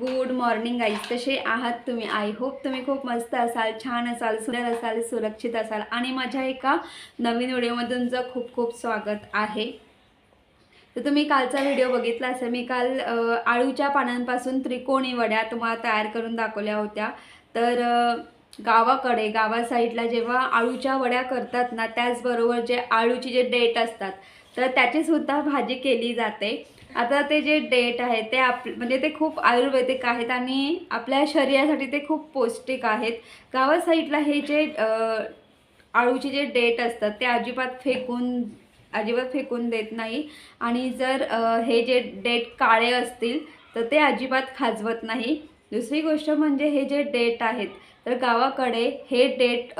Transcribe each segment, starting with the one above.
Good morning eyes कसे आहात तुम्ही? आय होप तुम्ही खूप मस्त असाल छान असाल सुंदर असाल सुरक्षित असाल. आणि माझ्या एका नवीन व्हिडिओमध्ये तुमचं खूप खूप स्वागत आहे. तर तुम्ही कालचा व्हिडिओ बघितला असेल. मी काल आळूच्या पानांपासून त्रिकोणी वड्या तुम्हाला तयार करून दाखवल्या होत्या. तर गावाकडे गावा साईडला जेव्हा आळूच्या वड्या करतात ना त्याचबरोबर जे आळूची जे डेट असतात तर त्याचीसुद्धा भाजी केली जाते. आता ते जे डेट आहे ते आप म्हणजे ते खूप आयुर्वेदिक आहेत आणि आपल्या शरीरासाठी ते खूप पौष्टिक आहेत. गावा साईडला हे जे आळूचे जे डेट असतात ते अजिबात फेकून अजिबात फेकून देत नाही. आणि जर हे जे डेट काळे असतील तर ते अजिबात खाजवत नाही. दुसरी गोष्ट म्हणजे हे जे डेट आहेत तर गावाकडे हे डेट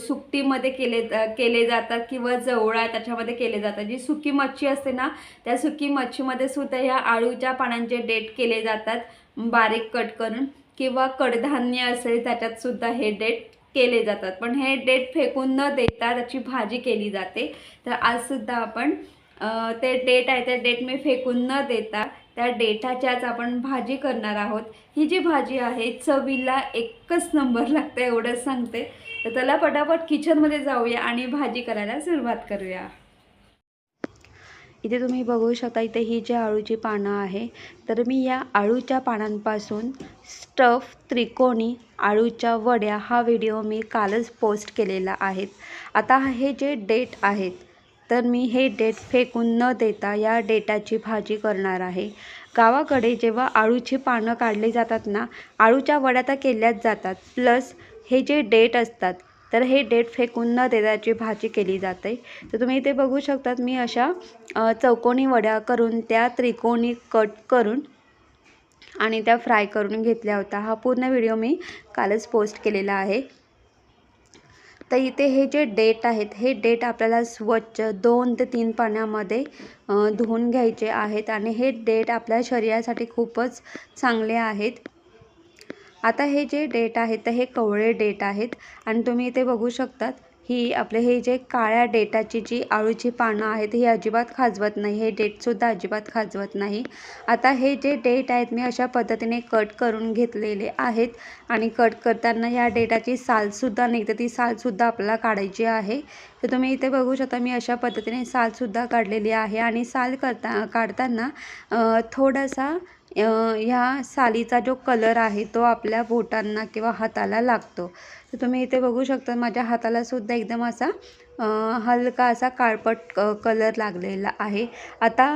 सुकटीमध्ये केले केले जातात किंवा जवळा त्याच्यामध्ये केले जातात. जी सुकी मच्छी असते ना त्या सुकी मच्छीमध्ये सुद्धा ह्या आळूच्या पानांचे डेट केले जातात बारीक कट करून. किंवा कडधान्य असेल त्याच्यात सुद्धा हे डेट केले जातात. पण हे डेट फेकून न देता त्याची भाजी केली जाते. तर आजसुद्धा आपण ते डेट आहे त्या डेट मी फेकून न देता त्या डेटाच्याच आपण भाजी करणार आहोत. ही जी भाजी आहे चवीला एकच नंबर लागतं एवढंच सांगते. तर त्याला पटापट किचनमध्ये जाऊया आणि भाजी करायला सुरुवात करूया. इथे तुम्ही बघू शकता इथे ही जी आळूची पानं आहे तर मी या आळूच्या पानांपासून स्टफ त्रिकोणी आळूच्या वड्या हा व्हिडिओ मी कालच पोस्ट केलेला आहे. आता हे जे डेट आहेत तर मी हे डेट फेकून न देता या डेटाची भाजी करणार आहे. गावाकडे जेव्हा आळूची पानं काढली जातात ना आळूच्या वड्या तर केल्याच जातात. प्लस हे जे डेट असतात तर हे डेट फेकून न देताची भाजी केली जाते. तर तुम्ही इथे बघू शकतात मी अशा चौकोनी वड्या करून त्या त्रिकोणी कट करून आणि त्या फ्राय करून घेतल्या होत्या. हा पूर्ण व्हिडिओ मी कालच पोस्ट केलेला आहे. तर इथे हे जे डेट आहेत हे डेट आपल्याला स्वच्छ दोन ते तीन पाण्यामध्ये धुवून घ्यायचे आहेत आणि हे डेट आपल्या शरीरासाठी खूपच चांगले आहेत. आता हे जे डेट आहेत तर हे कवळे डेट आहेत आणि तुम्ही इथे बघू शकतात ही आपले हे जे काळ्या डेटाची जी आळूची पानं आहेत ही अजिबात खाजवत नाही. हे डेटसुद्धा अजिबात खाजवत नाही. आता हे जे डेट आहेत मी अशा पद्धतीने कट करून घेतलेले आहेत आणि कट करताना या डेटाची सालसुद्धा निघते ती सालसुद्धा आपल्याला काढायची आहे. तर तुम्ही इथे बघू शकता मी अशा पद्धतीने सालसुद्धा काढलेली आहे. आणि साल करता काढताना थोडासा ह्या सालीचा जो कलर आहे तो आपल्या बोटांना किंवा हाताला लागतो. तर तुम्ही इथे बघू शकता माझ्या हातालासुद्धा एकदम असा हलका असा काळपट क कलर लागलेला आहे. आता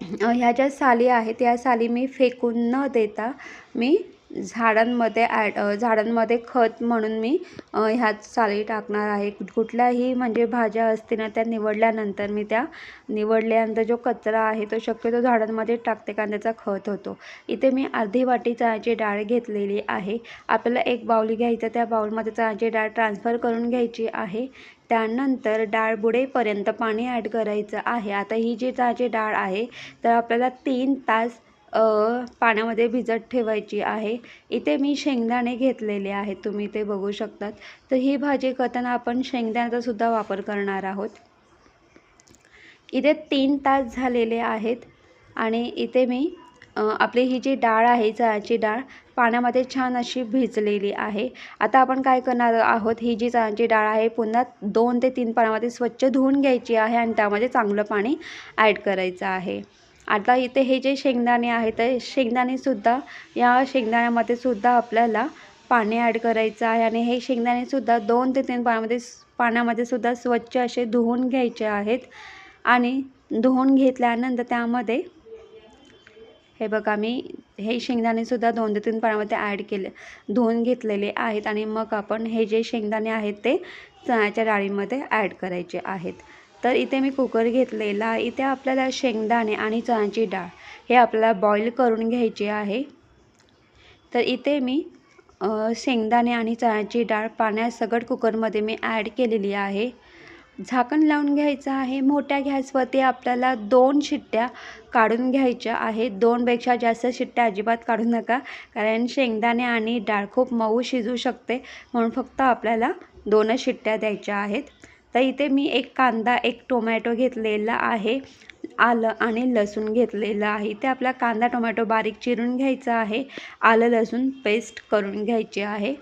ह्या ज्या साली आहेत या साली मी फेकून न देता मी झाडांमध्ये ॲड झाडांमध्ये खत म्हणून मी ह्याच ह्यात साली टाकणार आहे. कुठल्याही म्हणजे भाज्या असतील ना त्या निवडल्यानंतर मी त्या निवडल्यानंतर जो कचरा आहे तो शक्यतो झाडांमध्ये टाकते कारण त्याचा खत होतो. इथे मी अर्धी वाटी चण्याची डाळ घेतलेली आहे. आपल्याला एक बाऊली घ्यायचं त्या बाऊलमध्ये चण्याची डाळ ट्रान्सफर करून घ्यायची आहे. त्यानंतर डाळ बुडेपर्यंत पाणी ॲड करायचं आहे. आता ही जी चहाची डाळ आहे तर आपल्याला तीन तास पाण्यामध्ये भिजत ठेवायची आहे. इथे मी शेंगदाणे घेतलेले आहेत. तुम्ही ते बघू शकतात. तर ही भाजी करताना आपण शेंगदाण्याचा सुद्धा वापर करणार आहोत. इथे तीन तास झालेले आहेत आणि इथे मी आपली ही जी डाळ आहे चण्याची डाळ पाण्यामध्ये छान अशी भिजलेली आहे. आता आपण काय करणार आहोत? ही जी चण्याची डाळ आहे पुन्हा दोन ते तीन पाण्यामध्ये स्वच्छ धुवून घ्यायची आहे आणि त्यामध्ये चांगलं पाणी ॲड करायचं आहे. आता इथे हे जे शेंगदाणे आहेत ते शेंगदाणेसुद्धा या शेंगदाण्यामध्ये सुद्धा आपल्याला पाणी ॲड करायचं आहे आणि हे शेंगदाणेसुद्धा दोन ते तीन पाण्यामध्ये पाण्यामध्ये सुद्धा स्वच्छ असे धुवून घ्यायचे आहेत. आणि धुवून घेतल्यानंतर त्यामध्ये हे बघा मी हे शेंगदाणेसुद्धा दोन ते तीन पाण्यामध्ये ॲड केले धुवून घेतलेले आहेत. आणि मग आपण हे जे शेंगदाणे आहेत ते चण्याच्या डाळीमध्ये ॲड करायचे आहेत. तर इथे मी कुकर घेतलेला आहे. इथे आपल्याला शेंगदाणे आणि चणाची डाळ हे आपल्याला बॉईल करून घ्यायचे आहे. तर इथे मी शेंगदाणे आणि चणाची डाळ पाण्यासकट कुकरमध्ये मी ॲड केलेली आहे. झाकण लावून घ्यायचं आहे. मोठ्या गॅसवरती आपल्याला दोन शिट्ट्या काढून घ्यायच्या आहेत. दोनपेक्षा जास्त शिट्ट्या अजिबात काढू नका कारण शेंगदाणे आणि डाळ खूप मऊ शिजू शकते म्हणून फक्त आपल्याला दोनच शिट्ट्या द्यायच्या आहेत. तर इथे मी एक कांदा एक टोमॅटो घेतलेला आहे आलं आणि लसूण घेतलेलं आहे. ते आपला कांदा टोमॅटो बारीक चिरून घ्यायचा आहे. आलं लसूण पेस्ट करून घ्यायची आहे.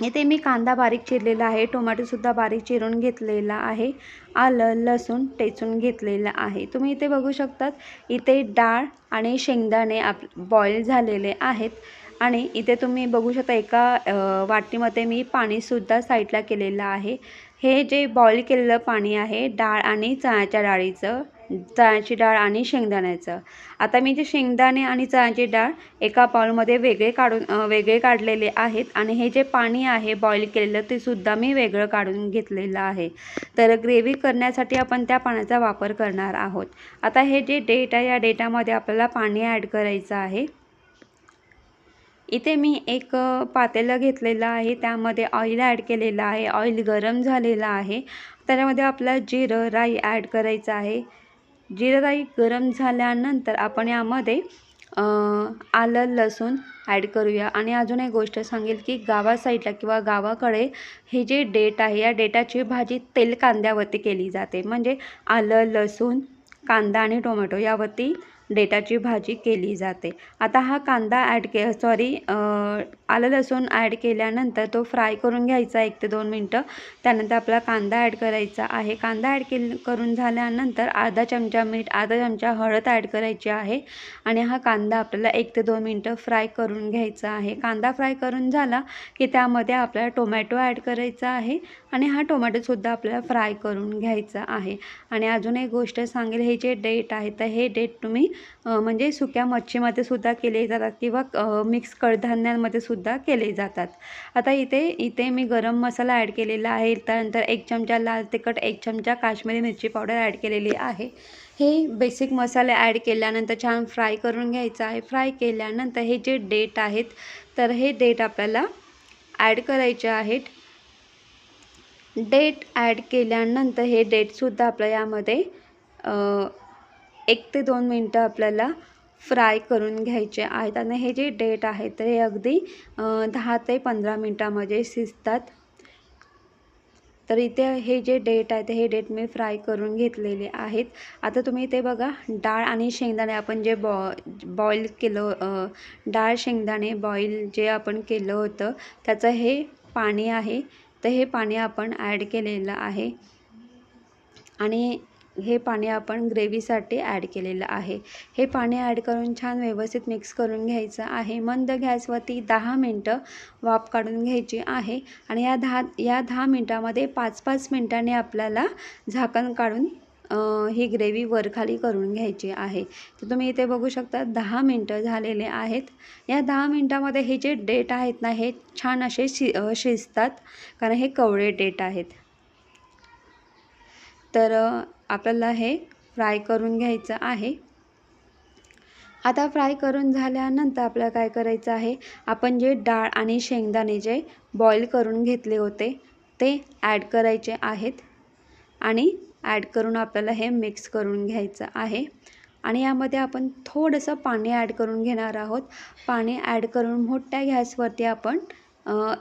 इथे मी कांदा बारीक चिरलेला आहे टोमॅटोसुद्धा बारीक चिरून घेतलेला आहे. आलं लसूण टेचून घेतलेलं आहे. तुम्ही इथे बघू शकतात इथे डाळ आणि शेंगदाणे आप बॉईल झालेले आहेत. आणि इथे तुम्ही बघू शकता एका वाटीमध्ये मी पाणीसुद्धा साईडला केलेलं आहे. हे जे बॉईल केलेलं पाणी आहे डाळ आणि चण्याच्या डाळीचं चण्याची डाळ आणि शेंगदाण्याचं. आता मी जे शेंगदाणे आणि चण्याची डाळ एका बाउलमध्ये वेगळे काढून वेगळे काढलेले आहेत आणि हे जे पाणी आहे बॉईल केलेलं ते सुद्धा मी वेगळं काढून घेतलेलं आहे. तर ग्रेव्ही करण्यासाठी आपण त्या पाण्याचा वापर करणार आहोत. आता हे जे डेट आहे या डेटामध्ये आपल्याला पाणी ॲड करायचं आहे. इथे मी एक पातेलं घेतलेलं आहे. त्यामध्ये ऑइल ॲड केलेलं आहे. ऑइल गरम झालेलं आहे. त्याच्यामध्ये आपला जिरं राई ॲड करायचं आहे. जिरं राई गरम झाल्यानंतर आपण यामध्ये आलं लसूण ॲड करूया. आणि अजून एक गोष्ट सांगेल की गावा साईडला किंवा गावाकडे हे जे डेट आहे या डेटाची भाजी तेल कांद्यावरती केली जाते. म्हणजे आलं लसूण कांदा आणि टोमॅटो यावरती डेटाची भाजी केली जाते. आता हा कांदा ॲड के सॉरी आलं लसूण ॲड केल्यानंतर तो फ्राय करून घ्यायचा एक ते दोन मिनटं. त्यानंतर आपला कांदा ॲड करायचा आहे. कांदा ॲड के करून झाल्यानंतर अर्धा चमचा मीठ अर्धा चमचा हळद ॲड करायची आहे. आणि हा कांदा आपल्याला एक ते दोन मिनटं फ्राय करून घ्यायचा आहे. कांदा फ्राय करून झाला की त्यामध्ये आपल्याला टोमॅटो ॲड करायचा आहे. आणि हा टोमॅटोसुद्धा आपल्याला फ्राय करून घ्यायचा आहे. आणि अजून एक गोष्ट सांगेल हे जे डेट आहे तर हे डेट तुम्ही म्हणजे सुक्या मच्छीमध्ये सुद्धा केले जातात किंवा मिक्स कडधान्यांमध्ये सुद्धा केले जातात. आता इथे इथे मी गरम मसाला ॲड केलेला आहे. त्यानंतर एक चमचा लाल तिखट एक चमचा काश्मीरी मिरची पावडर ॲड केलेली आहे. हे बेसिक मसाले ॲड केल्यानंतर छान फ्राय करून घ्यायचं आहे. फ्राय केल्यानंतर हे जे डेट आहेत तर हे डेट आपल्याला ॲड करायचे आहेत. डेट ॲड केल्यानंतर हे डेटसुद्धा आपल्या यामध्ये एक ते दोन मिनटं आपल्याला फ्राय करून घ्यायचे आहेत. आणि हे जे डेट आहे ते हे अगदी दहा ते पंधरा मिनटामध्ये शिजतात. तर इथे हे जे डेट आहे ते हे डेट मी फ्राय करून घेतलेले आहेत. आता तुम्ही इथे बघा डाळ आणि शेंगदाणे आपण जे बॉ बॉईल केलं डाळ शेंगदाणे बॉईल जे आपण केलं होतं त्याचं हे पाणी आहे. तर हे पाणी आपण ॲड केलेलं आहे. आणि हे पाणी आपण ग्रेव्हीसाठी ॲड केलेलं आहे. हे पाणी ॲड करून छान व्यवस्थित मिक्स करून घ्यायचं आहे. मंद गॅसवरती दहा मिनटं वाफ काढून घ्यायची आहे. आणि या दहा या दहा मिनटामध्ये पाच पाच मिनटाने आपल्याला झाकण काढून ही ग्रेव्ही वरखाली करून घ्यायची आहे. तर तुम्ही इथे बघू शकता दहा मिनटं झालेले आहेत. या दहा मिनटामध्ये हे जे डेट आहेत ना हे छान असे शि शिजतात. कारण हे कवळे डेट आहेत. तर आपल्याला हे फ्राय करून घ्यायचं आहे. आता फ्राय करून झाल्यानंतर आपल्याला काय करायचं आहे आपण जे डाळ आणि शेंगदाणे जे बॉईल करून घेतले होते ते ॲड करायचे आहेत. आणि ॲड करून आपल्याला हे मिक्स करून घ्यायचं आहे. आणि यामध्ये आपण थोडंसं पाणी ॲड करून घेणार आहोत. पाणी ॲड करून मोठ्या गॅसवरती आपण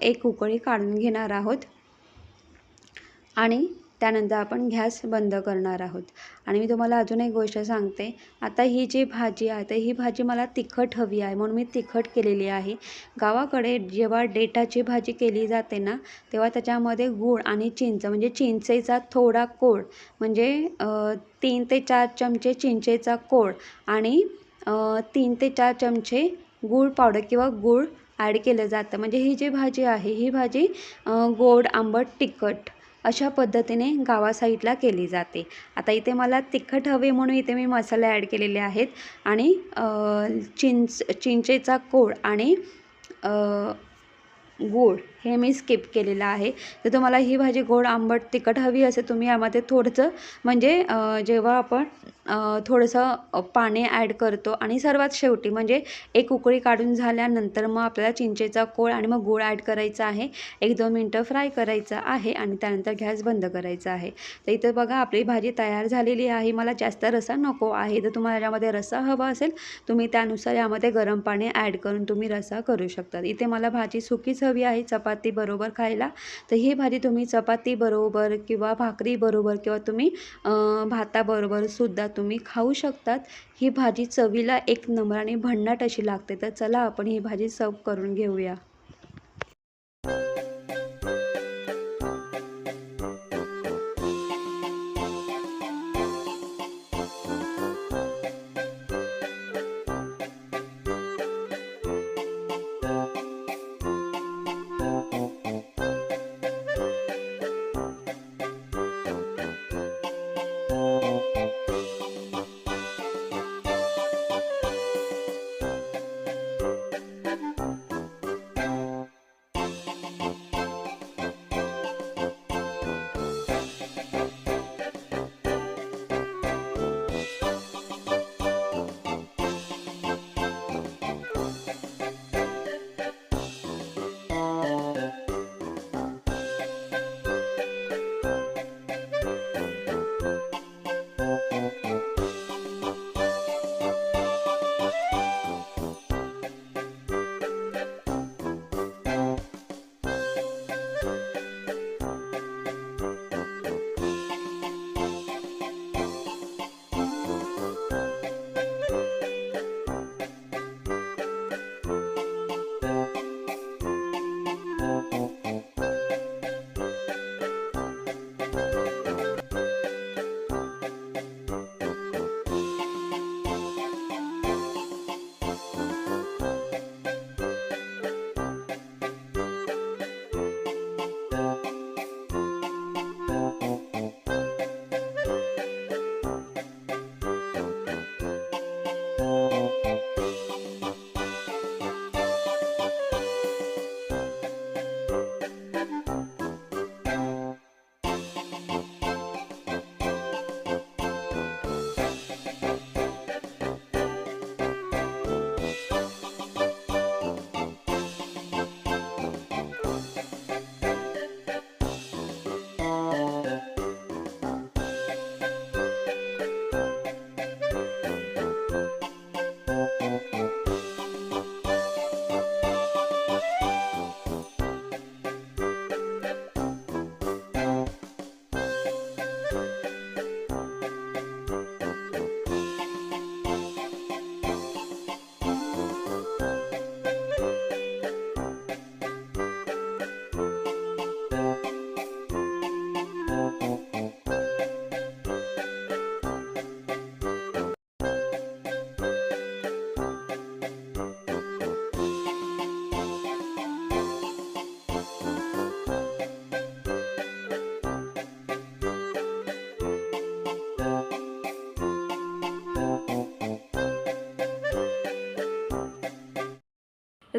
एक उकळी काढून घेणार आहोत. आणि त्यानंतर आपण गॅस बंद करणार आहोत. आणि मी तुम्हाला अजून एक गोष्ट सांगते. आता ही जी भाजी आहे तर ही भाजी मला तिखट हवी आहे म्हणून मी तिखट केलेली आहे. गावाकडे जेव्हा डेटाची भाजी केली जाते ना तेव्हा त्याच्यामध्ये गूळ आणि चिंच म्हणजे चिंचेचा थोडा कोळ म्हणजे तीन ते चार चमचे चिंचेचा कोळ आणि तीन ते चार चमचे गूळ पावडर किंवा गूळ ॲड केलं जातं. म्हणजे ही जी भाजी आहे ही भाजी गोड आंबट तिखट. अशा पद्धतीने गावा साईडला केली जाते. आता इथे मला तिखट हवे म्हणून इथे मी मसाले ॲड केलेले आहेत आणि चिंच चिंचेचा कोळ आणि गोड हे मी स्किप केलेलं आहे. तर तुम्हाला ही भाजी गोड आंबट तिखट हवी असेल तुम्ही यामध्ये थोडंसं म्हणजे जेव्हा आपण थोडंसं पाणी ॲड करतो आणि सर्वात शेवटी म्हणजे एक उकळी काढून झाल्यानंतर मग आपल्याला चिंचेचा कोळ आणि मग गोळ ॲड करायचा आहे. एक दोन मिनटं फ्राय करायचं आहे आणि त्यानंतर गॅस बंद करायचा आहे. तर इथं बघा आपली भाजी तयार झालेली आहे. मला जास्त रसा नको आहे. तर तुम्हाला यामध्ये रसा हवा असेल तुम्ही त्यानुसार यामध्ये गरम पाणी ॲड करून तुम्ही रसा करू शकता. इथे मला भाजी सुकीच हवी आहे. चपाती चपाती बरोबर खायला तर ही भाजी तुम्ही चपातीबरोबर किंवा भाकरी बरोबर किंवा तुम्ही भाताबरोबर सुद्धा तुम्ही खाऊ शकतात. ही भाजी चवीला एक नंबर आणि भन्नाट अशी लागते. तर चला आपण ही भाजी सर्व करून घेऊया.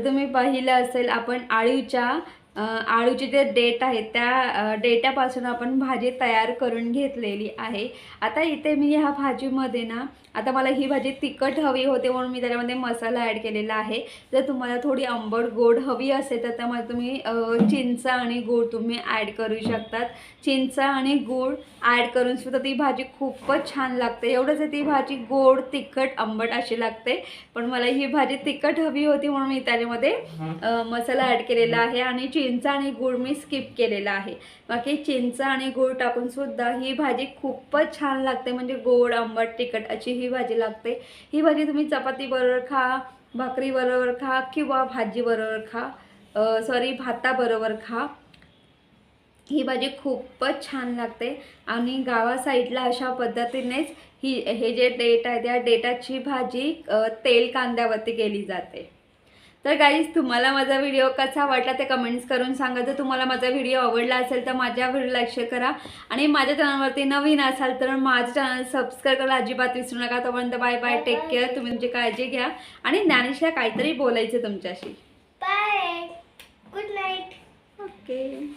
तुम्ही पाहिलं असेल आपण आळीच्या आळूचे जे डेट आहेत त्या अ, डेटापासून आपण भाजी तयार करून घेतलेली आहे. आता इथे मी ह्या भाजीमध्ये ना आता मला ही भाजी तिखट हवी होते म्हणून मी त्याच्यामध्ये मसाला ॲड केलेला आहे. जर तुम्हाला थोडी आंबट गोड हवी असेल तर त्यामध्ये तुम्ही चिंच आणि गूळ तुम्ही ॲड करू शकतात. चिंच आणि गूळ ॲड करून सुद्धा ती भाजी खूपच छान लागते. एवढंच आहे ती भाजी गोड तिखट आंबट अशी लागते. पण मला ही भाजी तिखट हवी होती म्हणून मी त्याच्यामध्ये मसाला ॲड केलेला आहे. आणि चिंच आणि गूळ मी स्किप केलेला आहे. बाकी चिंच आणि गूळ टाकून सुद्धा ही भाजी खूपच छान लागते. म्हणजे गोड आंबट तिखट अशी ही भाजी लागते. ही भाजी तुम्ही चपाती बरोबर खा भाकरी बरोबर खा किंवा भाजीबरोबर खा सॉरी भाताबरोबर खा. ही भाजी खूपच छान लागते. आणि गावा साईडला अशा पद्धतीनेच ही हे जे डेट आहे त्या डेटाची भाजी तेल कांद्यावरती केली जाते. तर गाईज तुम्हाला माझा व्हिडिओ कसा वाटला ते कमेंट्स करून सांगा. जर तुम्हाला माझा व्हिडिओ आवडला असेल तर माझ्या व्हिडिओला शेअर करा. आणि माझ्या चॅनलवरती नवीन असाल तर माझं चॅनल सबस्क्राईब करायला अजिबात विसरू नका. तोपर्यंत बाय बाय टेक केअर तुम्ही तुमची काळजी घ्या. आणि ज्ञानेशला काहीतरी बोलायचं तुमच्याशी. Bye good night okay